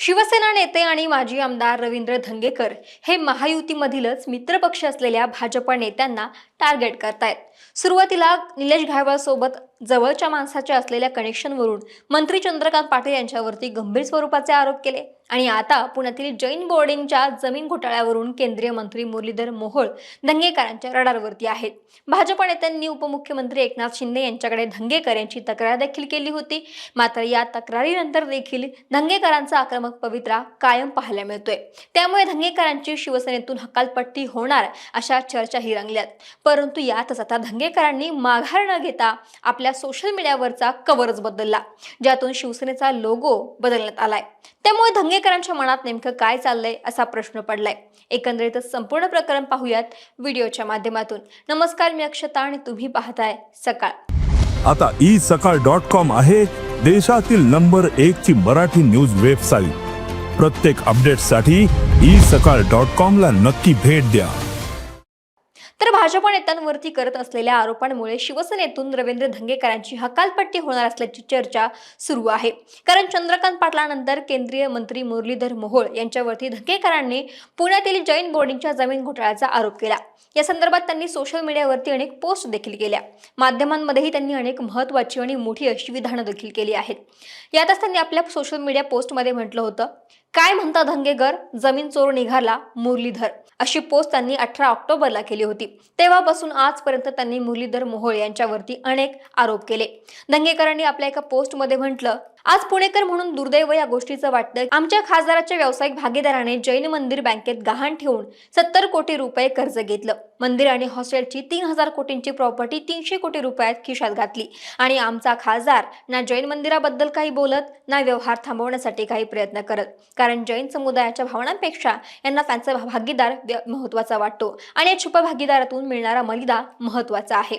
शिवसेना नेते आणि माजी आमदार रवींद्र धंगेकर हे महायुतीमधीलच मित्रपक्ष असलेल्या भाजप नेत्यांना टार्गेट करतायत. सुरुवातीला निलेश घायवळ सोबत जवळच्या माणसाच्या असलेल्या कनेक्शनवरून मंत्री चंद्रकांत पाटील यांच्यावरती गंभीर स्वरूपाचे आरोप केले. आणि आता पुण्यातील जैन बोर्डिंगच्या जमीन घोटाळ्यावरून केंद्रीय मंत्री मुरलीधर मोहोळ दंगेकरांच्या रडारवरती आहेत. भाजप नेत्यांनी उपमुख्यमंत्री एकनाथ शिंदे यांच्याकडे धंगेकर यांची तक्रार देखील केली होती. मात्र या तक्रारीनंतर देखील धंगेकरांचा आक्रमक पवित्रा कायम पाहायला मिळतोय. त्यामुळे धंगेकरांची शिवसेनेतून हकालपट्टी होणार अशा चर्चाही रंगल्यात. परंतु यातच आता धंगेकरांनी माघार न घेता आपल्या सोशल मीडियावरचा कव्हरच बदलला ज्यातून शिवसेनेचा लोगो बदलण्यात आलाय. त्यामुळे धंगेकरांच्या मनात नेमकं काय चाललंय असा प्रश्न पडलाय. एकंदरीतच संपूर्ण प्रकरण पाहूयात व्हिडिओच्या माध्यमातून. नमस्कार मी अक्षता आणि तुम्ही पाहताय सकाळ. आता ई सकाळ डॉट कॉम आहे देशातील नंबर एक ची मराठी न्यूज वेबसाईट प्रत्येक अपडेटसाठी ई सकाळ डॉट कॉम ला नक्की भेट द्या. तर भाजप नेत्यांवरती करत असलेल्या आरोपांमुळे शिवसेनेतून रवींद्र धंगेकरांची हकालपट्टी होणार असल्याची चर्चा सुरू आहे. कारण चंद्रकांत पाटलानंतर केंद्रीय मंत्री मुरलीधर मोहोळ यांच्यावरती धंगेकरांनी पुण्यातील जैन बोर्डिंगच्या जमीन घोटाळ्याचा आरोप केला. या संदर्भात त्यांनी सोशल मीडियावरती अनेक पोस्ट देखील केल्या. माध्यमांमध्येही त्यांनी अनेक महत्वाची आणि मोठी अशी विधानं देखील केली आहेत. यातच त्यांनी आपल्या सोशल मीडिया पोस्टमध्ये म्हटलं होतं काय म्हणता धंगेकर जमीन चोर निघाला मुरलीधर. अशी पोस्ट त्यांनी अठरा ऑक्टोबरला केली होती. तेव्हापासून आजपर्यंत त्यांनी मुरलीधर मोहोळ यांच्यावरती अनेक आरोप केले. दंगेकरांनी आपल्या एका पोस्टमध्ये म्हटलं आज पुणेकर म्हणून दुर्दैव या गोष्टीचं वाटतं आमच्या खासदाराच्या व्यावसायिक भागीदाराने जैन मंदिर बँकेत गहाण ठेवून सत्तर कोटी रुपये कर्ज घेतलं. मंदिर आणि हॉस्टेलची तीन हजार कोटींची प्रॉपर्टी तीनशे कोटी रुपयात खिशात घातली. आणि आमचा खासदार ना जैन मंदिराबद्दल काही बोलत ना व्यवहार थांबवण्यासाठी काही प्रयत्न करत. कारण जैन समुदायाच्या भावनांपेक्षा यांना त्यांचा भागीदार महत्त्वाचा वाटतो. आणि या छुप भागीदारातून मिळणारा मलिदा महत्त्वाचा आहे.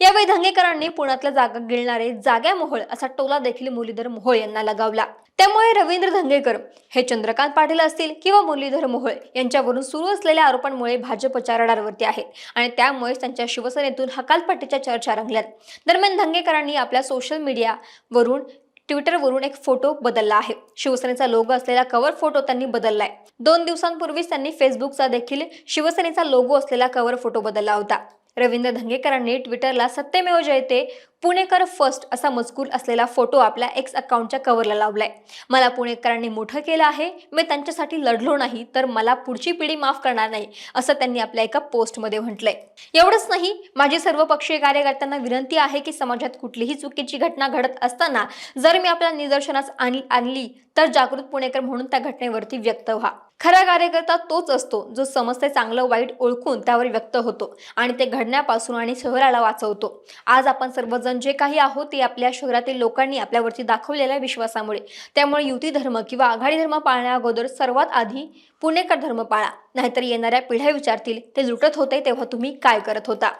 यावेळी धंगेकरांनी पुण्यातल्या जागा गिळणारे जाग्या मोहळ असा टोला देखील मुलीधर मोहोळ यांना लगावला. त्यामुळे रवींद्र धंगेकर हे चंद्रकांत पाटील असतील किंवा मुरलीधर मोहोळ यांच्यावरून सुरू असलेल्या आरोपांमुळे भाजपच्या रडारवरती आहेत. आणि त्यामुळेच त्यांच्या शिवसेनेतून हकालपट्टीच्या चर्चा रंगल्यात. दरम्यान धंगेकरांनी आपल्या सोशल मीडियावरून ट्विटरवरून एक फोटो बदलला आहे. शिवसेनेचा लोगो असलेला कव्हर फोटो त्यांनी बदललाय. दोन दिवसांपूर्वीच त्यांनी फेसबुकचा देखील शिवसेनेचा लोगो असलेला कव्हर फोटो बदलला होता. रवींद्र धंगेकरांनी ट्विटरला सत्यमेव जयते पुणेकर फर्स्ट असा मजकूर असलेला फोटो आपल्या एक्स अकाउंटच्या कव्हरला लावलाय. मला पुणेकरांनी मोठं केलं आहे मी त्यांच्यासाठी लढलो नाही तर मला पुढची पिढी माफ करणार नाही असं त्यांनी आपल्या एका पोस्टमध्ये म्हटलंय. एवढंच नाही माझी सर्व पक्षीय कार्यकर्त्यांना विनंती आहे की समाजात कुठलीही चुकीची घटना घडत असताना जर मी आपल्या निदर्शनास आण- आणली तर जागृत पुणेकर म्हणून त्या घटनेवरती व्यक्त व्हा. खरा कार्यकर्ता तोच असतो जो समजते चांगलं वाईट ओळखून त्यावर व्यक्त होतो आणि ते घडण्यापासून आणि शहराला वाचवतो. आज आपण सर्वजण जे काही आहोत ते आपल्या शहरातील लोकांनी आपल्यावरती दाखवलेल्या विश्वासामुळे. त्यामुळे युती धर्म किंवा आघाडी धर्म पाळण्या अगोदर सर्वात आधी पुणेकर धर्म पाळा. नाहीतर येणाऱ्या पिढ्या विचारतील ते लुटत होते तेव्हा तुम्ही काय करत होता?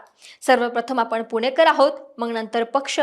सर्वप्रथम आपण पुणेकर आहोत मग नंतर पक्ष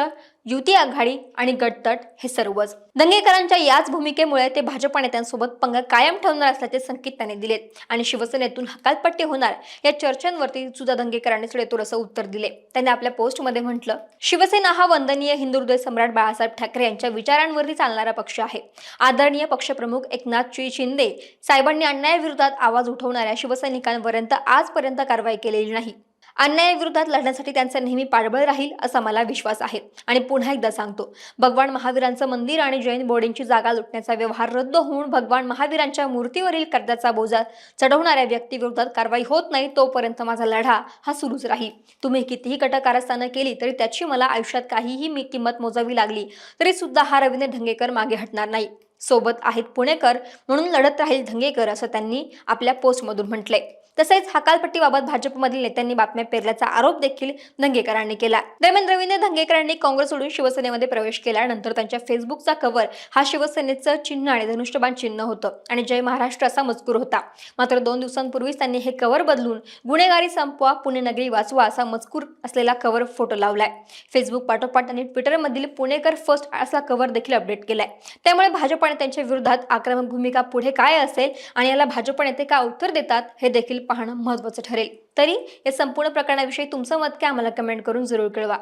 युती आघाडी आणि गटतट हे सर्वच. दंगेकरांच्या याच भूमिकेमुळे ते भाजप नेत्यांसोबत पंग कायम ठेवणार असल्याचे संकेत त्यांनी दिलेत आणि शिवसेनेतून हकालपट्टी होणार या चर्चांवरती सुद्धा दंगेकरांनी सडेतोड असं उत्तर दिले. त्यांनी आपल्या पोस्टमध्ये म्हटलं शिवसेना हा वंदनीय हिंदू हृदय सम्राट बाळासाहेब ठाकरे यांच्या विचारांवरती चालणारा पक्ष आहे. आदरणीय पक्षप्रमुख एकनाथ श्री शिंदे साहेबांनी अन्यायाविरोधात आवाज करणाऱ्या शिवसैनिकांपर्यंत आजपर्यंत कारवाई केलेली नाही. अन्यायाविरोधात लढण्यासाठी त्यांचा नेहमी पाठबळ राहील असा मला विश्वास आहे. आणि पुन्हा एकदा सांगतो भगवान महावीरांचं मंदिर आणि जैन बोर्डिंगची जागा लुटण्याचा व्यवहार रद्द होऊन भगवान महावीरांच्या मूर्तीवरील कर्जाचा बोजा चढवणाऱ्या व्यक्तीविरोधात कारवाई होत नाही तोपर्यंत माझा लढा हा सुरूच राहील. तुम्ही कितीही कटकारस्थानं केली तरी त्याची मला आयुष्यात काहीही मी किंमत मोजावी लागली तरी सुद्धा हा रवींद्र धंगेकर मागे हटणार नाही. सोबत आहेत पुणेकर म्हणून लढत राहील धंगेकर असं त्यांनी आपल्या पोस्टमधून म्हटलंय. तसेच हकालपट्टीबाबत भाजपमधील नेत्यांनी बातम्या पेरल्याचा आरोप देखील धंगेकरांनी केला. दरम्यान रवींद्र धंगेकरांनी काँग्रेस सोडून शिवसेनेमध्ये प्रवेश केल्यानंतर त्यांच्या फेसबुकचा कव्हर हा शिवसेनेचं चिन्ह आणि धनुष्यबाण चिन्ह होतं आणि जय महाराष्ट्र असा मजकूर होता. मात्र दोन दिवसांपूर्वीच त्यांनी हे कव्हर बदलून गुन्हेगारी संपवा पुणे नगरी वाचवा असा मजकूर असलेला कव्हर फोटो लावलाय. फेसबुक पाठोपाठ त्यांनी ट्विटरमधील पुणेकर फर्स्ट असा कव्हर देखील अपडेट केलाय. त्यामुळे भाजपाने त्यांच्या विरोधात आक्रमक भूमिका पुढे काय असेल आणि याला भाजप नेते काय उत्तर देतात हे देखील पाहणं महत्त्वाचं ठरेल. तरी या संपूर्ण प्रकरणाविषयी तुमचं मत काय आम्हाला कमेंट करून जरूर कळवा.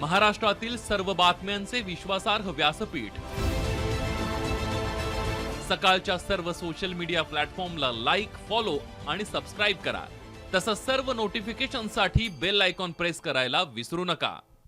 महाराष्ट्रातील सर्व बातम्यांचे विश्वासार्ह व्यासपीठ. सकाळच्या सर्व सोशल मीडिया प्लॅटफॉर्मला लाईक फॉलो आणि सबस्क्राईब करा. तसंच सर्व नोटिफिकेशनसाठी बेल आयकॉन प्रेस करायला विसरू नका.